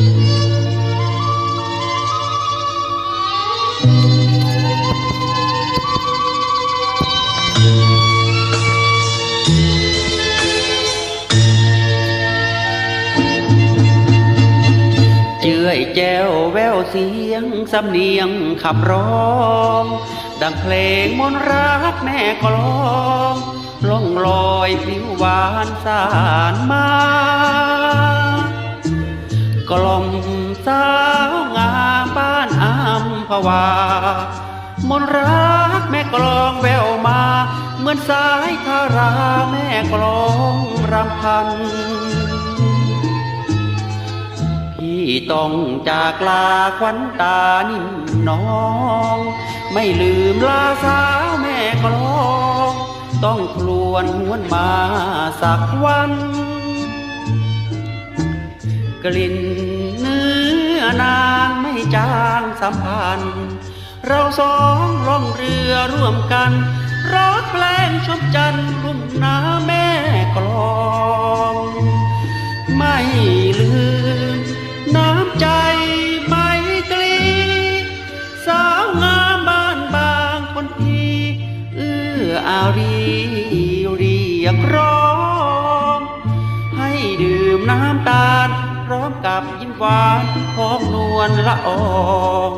เจื่อยแจ้วแววเสียง สำเนียงขับร้อง ดังเพลงมนต์รักแม่กลองล่องลอยผิวหวานสานมา วามนรักแม่กลองแววมา เหมือนสายทาราแม่กลองรำพัน พี่ต้องจากลาควันตานิ่มน้อง ไม่ลืมลาสาวแม่กลอง ต้องครวนหวนมาสักวัน กลิ่นเนื้อนา จางสัมพันธ์ เราสองล่องเรือร่วมกันร้องเพลงชมจันทร์ลุ่มน้ำแม่กลอง ไม่ลืมน้ำใจไม่ตรี สาวงามบ้านบางคนทีเอื้ออารีเรียกร้อง ให้ดื่มน้ำตาล กับยิ้มหวานหอมนวลละออง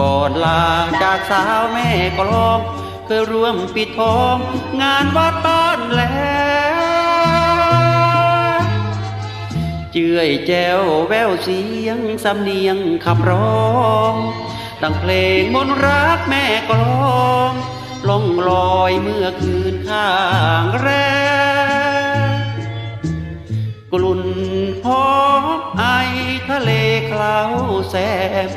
ก่อนลาจากสาวแม่กลองเคยร่วมปิดทองงานวัดบ้านแล้วเจื่อยแจวแววเสียงสำเนียงขับร้องดังเพลงมนต์รักแม่กลองล่องลอยเมื่อคืนข้างแรม เลคลาแสบ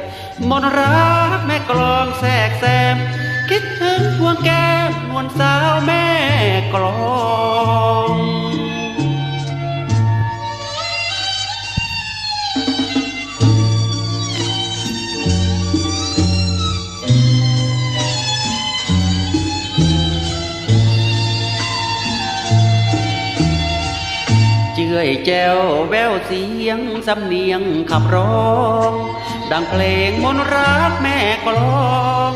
มนต์รักแม่กลองแทรกแซมคิดถึงพวงแก้มนวลสาวแม่กลอง เจื่อยแจ้วแววเสียงสำเนียงขับร้อง ดังเพลงมนตรักแม่กลอง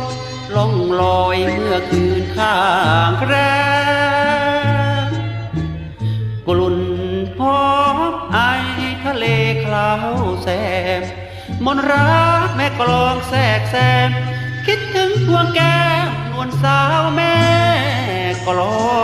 ล่องลอยเมื่อคืนข้างแรมกลุ่นพบไอทะเลคลาวแซมมนตรักแม่กลองแทรกแซมคิดถึงพวงแก้มนวลสาวแม่กลอง